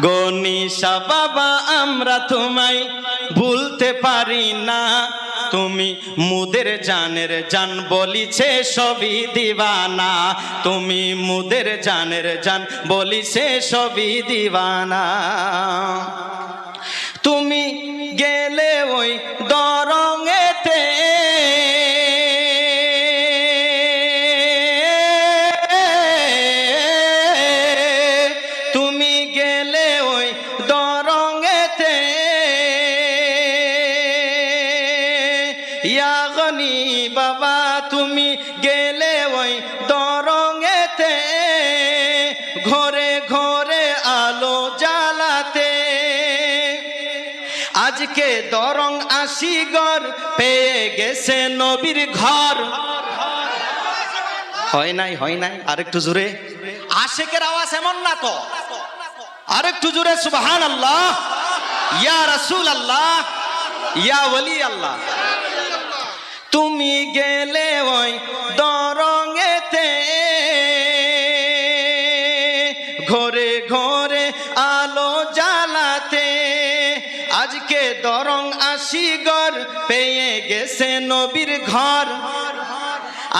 গনিশা বাবা, আমরা তোমায় ভুলতে পারি না। তুমি মুদের জানের জান বলিছে, সবই দিবানা। তুমি মুদের জানের জান বলিছে, সবই দিবানা। তুমি গেলে ওই দরঙেতে ইয়াগনি বাবা, তুমি গেলে ওই দরঙেতে, ঘরে ঘরে আলো জ্বালাতে। আজকে দরং আশিগর পেয়ে গেছে নবীর ঘর। হয় নাই হয় নাই, আরেকটু জোরে। আশেকের আওয়াজ এমন না তো? আরেকটু জোরে সুবহান আল্লাহ ইয়া রাসূল আল্লাহ ইয়া ওলি আল্লাহ তুমি গেলে ওই দরঙেতে। ঘরে ঘরে আলো জ্বালাতে। আজকে দরং আশিগর পেয়ে গেছে নবীর ঘর।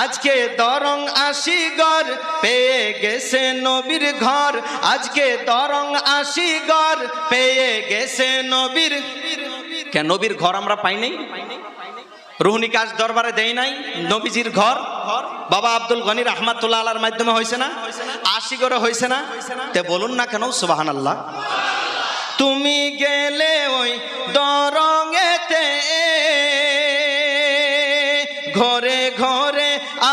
আজকে দরং আশিগর পেয়ে গেছে নবীর ঘর। আজকে দরং আশিগর পেয়ে গেছে নবীর কেন নবীর ঘর আমরা পাই নাই? রোহিণী কাজ দরবারে দেয় নাই, নবীজির ঘর, বাবা আব্দুল গনির রহমাতুল্লাহ আলার মাধ্যমে হয়েছে না? আশি করে হয়েছে না? তে বলুন না কেন সুবাহান আল্লাহ তুমি গেলে ওই দরঙেতে, ঘরে ঘরে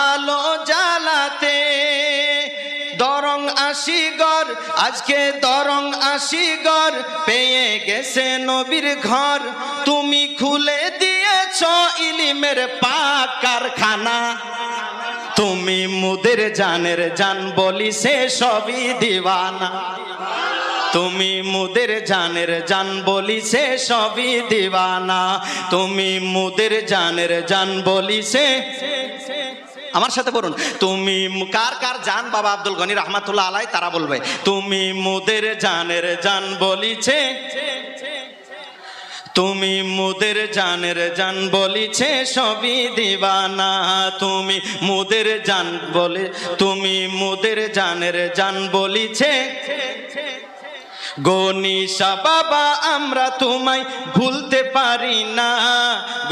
আলো জ্বালাতে। দরং আশিগর আজকে দরং আশিগর পেয়ে গেছে নবীর ঘর। তুমি খুলে ইলিমের পাক কারখানা। তুমি মুদের জানের জান বলি সে সবই দিওয়ানা। তুমি মুদের জানের জান বলি সে সবই দিওয়ানা। তুমি মুদের জানের জান বলি সে আমার সাথে বলুন তুমি কার কার জান বাবা আব্দুল গনি রহমাতুল্লাহ আলাই তারা বলবে। তুমি মুদের জানের জান বলিছে তুমি মুদের জানের জান বলিছে সবই দিবানা। তুমি মুদের জান বলে, তুমি মুদের জানের জান বলিছে। গনিশা বাবা, আমরা তোমায় ভুলতে পারি না।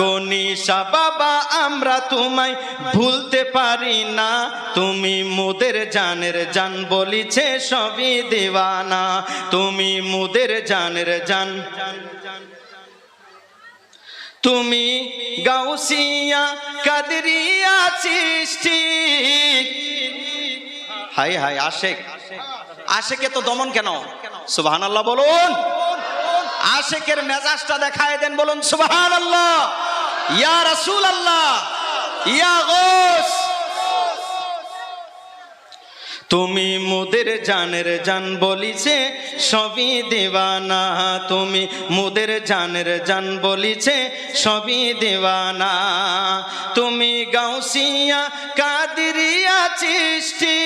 গনিশা বাবা, আমরা তোমায় ভুলতে পারি না। তুমি মুদের জানের জান বলিছে সবই দিবানা। তুমি মুদের জানের জান তুমি গাউসিয়া কাদরিয়া সৃষ্টি। হাই হাই, আশেক। আশেকে তো দমন কেন? সুবহান আল্লাহ বলুন। আশেকের মেজাজটা দেখায় দেন বলুন সুবহান আল্লাহ ইয়া রাসূল আল্লাহ ইয়া গোস। তুমি মুদের জানের জান বলিছে, সবই দেওয়ানা। তুমি মুদের জানের জান বলিছে, সবই দেওয়ানা। তুমি গাউসিয়া কাদিরিয়া চিষ্টি,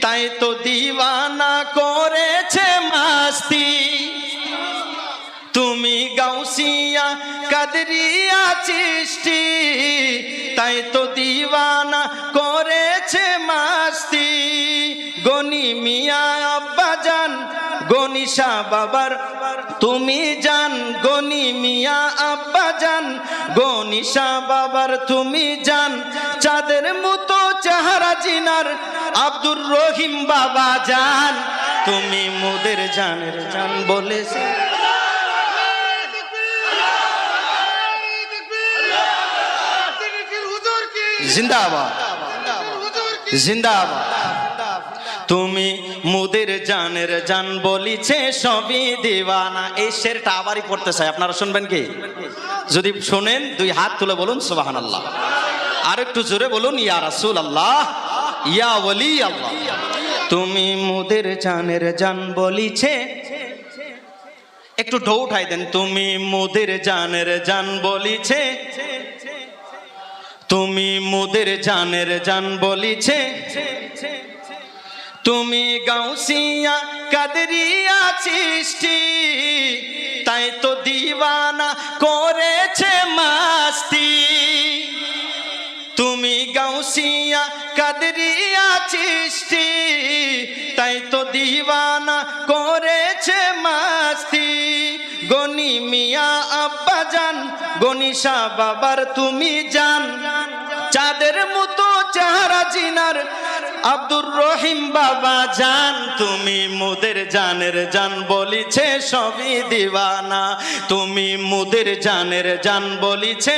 তাই তো দিওয়ানা করেছে মাস্তি। তুমি গাউসিয়া কাদরিয়া সৃষ্টি তাই তো দিওয়ানা করেছে গনি মিয়া আব্বা জান গনিশা বাবার। তুমি জান গনি মিয়া আব্বা জান গনিশা বাবার তুমি জান চাঁদের মতো চেহারা জিনার আব্দুর রহিম বাবা জান তুমি মোদের জানের জান বলেছে। জিন্দাবাদ। জিন্দাবাদ। তুমি মুদের জানের জান বলিছে, সবই দিওয়ানা। এই শেরটা আবারই পড়তে চাই, আপনারা শুনবেন কি? যদি শোনেন, দুই হাত তুলে বলুন সুবাহান আল্লাহ আর একটু জোরে বলুন, ইয়া রাসুল আল্লাহ ইয়া ওলি আল্লাহ তুমি মুদের জানের জান বলিছে, একটু ঢৌ উঠাই দেন। তুমি মুদের জানের জান বলিছে, তুমি মুদের জানের জান বলিছে তুমি গাউসিয়া কাদরিয়া সৃষ্টি, তাই তো দিওয়ানা করেছে মাস্তি। তুমি গাউসিয়া কাদরিয়া সৃষ্টি, তাই তো দিওয়ানা করেছে মাস্তি। গনি মিয়া আব্বা জান গনিশা বাবার তুমি জান। চাঁদের মতো চেহারা জিনার আব্দুর রহিম বাবা জান, তুমি মুদের জানের জান বলিছে, সবই দিবানা তুমি মুদের জানের জান বলিছে।